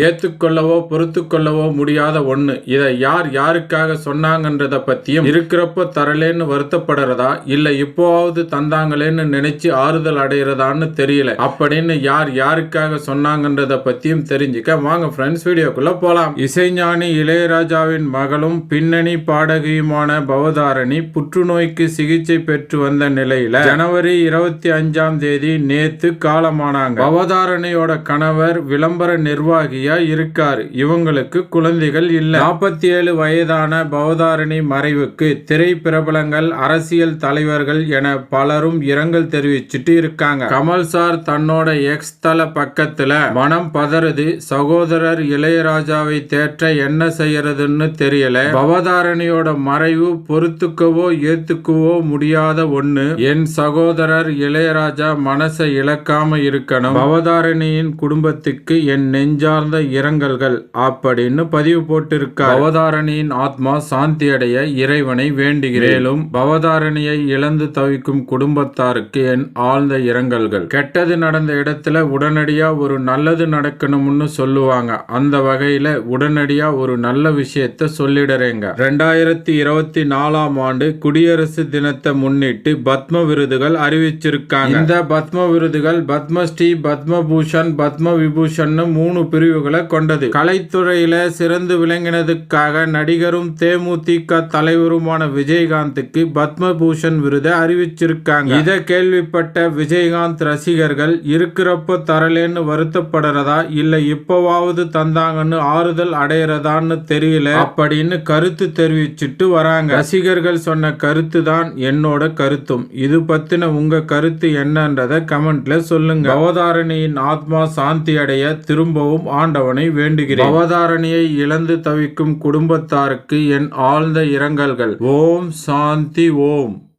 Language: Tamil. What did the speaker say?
ஏத்துக்கொள்ளவோ பொறுத்துக்கொள்ளவோ முடியாத ஒண்ணு. இதை யார் யாருக்காக சொன்னாங்கன்றதை பத்தியும் இருக்கிறப்ப தரலேன்னு வருத்தப்படுறதா? இல்ல இப்போவாவது தந்தாங்களேன்னு நினைச்சு ஆறுதல் அடைகிறதான்னு தெரியல. அப்படின்னு யார் யாருக்காக சொன்னாங்கன்றத பத்தியும் தெரிஞ்சுக்க வாங்க ஃப்ரெண்ட்ஸ் வீடியோக்குள்ள போலாம். இசைஞானி இளையராஜாவின் மகளும் பின்னணி பாடகியுமான பவதாரணி புற்றுநோய்க்கு சிகிச்சை பெற்று வந்த நிலையில ஜனவரி இருபத்தி அஞ்சாம் தேதி நேத்து காலமானாங்க. பவதாரணியோட கணவர் விளம்பர நிர்வாகி நிர்வாகியா இருக்கார். இவங்களுக்கு குழந்தைகள் இல்ல. நாற்பத்தி ஏழு வயதான பவதாரணி மறைவுக்கு திரை பிரபலங்கள் அரசியல் தலைவர்கள் என பலரும் இரங்கல் தெரிவிச்சிட்டு இருக்காங்க. கமல் சார் தன்னோட எக்ஸ் தள பக்கத்துல மனம் பதறுது. சகோதரர் இளையராஜாவை தேற்ற என்ன செய்யறதுன்னு தெரியல. பவதாரணியோட மறைவு பொறுத்துக்கவோ ஏத்துக்கவோ முடியாத ஒண்ணு. என் சகோதரர் இளையராஜா மனசை இழக்காம இருக்கணும். பவதாரணியின் குடும்பத்துக்கு என் நெஞ்சார்ந்த இரங்கல்கள் அப்படின்னு பதிவு போட்டிருக்கார். பவதாரணியின் ஆத்மா சாந்தி அடைய இறைவனை வேண்டுகிறேன். மேலும் பவதாரணியை இழந்து தவிக்கும் குடும்பத்தாருக்கு என் ஆழ்ந்த இரங்கல்கள். கெட்டது நடந்த இடத்துல உடனடியா ஒரு நல்லது நடக்கணும்னு சொல்லுவாங்க. அந்த வகையில உடனடியா ஒரு நல்ல விஷயத்த சொல்லிடுறேங்க. ரெண்டாயிரத்தி இருபத்தி நாலாம் ஆண்டு குடியரசு தினத்தை முன்னிட்டு பத்ம விருதுகள் அறிவிச்சிருக்காங்க. இந்த பத்ம விருதுகள் பத்மஸ்ரீ பத்மபூஷன் பத்ம விபூஷன் மூணு பிரிவுகளை கொண்டது. கலைத்துறையில சிறந்து விளங்கினதுக்காக நடிகரும் தேமுதிக தலைவருமான விஜயகாந்துக்கு பத்மபூஷன் விருதை அறிவிச்சிருக்காங்க. இதை கேள்விப்பட்ட விஜயகாந்த் ரசிகர்கள் இருக்கிறப்ப தரலேன்னு வருத்தப்படுறதா? இல்ல இப்பவாவது தந்தாங்கன்னு ஆறுதல் அடையறதான்னு தெரியல அப்படின்னு கருத்து தெரிவிச்சிட்டு வராங்க. ரசிகர்கள் சொன்ன கருத்து தான் என்னோட கருத்தும். இது பத்தின உங்க கருத்து என்னன்றத கமெண்ட்ல சொல்லுங்க. அவதாரணியின் ஆத்மா சாந்தி அடைய திரும்பவும் ஆண்டவனை வேண்டுகிறேன். அவதாரணியை இழந்து தவிக்கும் குடும்பத்தாருக்கு என் ஆழ்ந்த இரங்கல்கள். ஓம் சாந்தி ஓம்.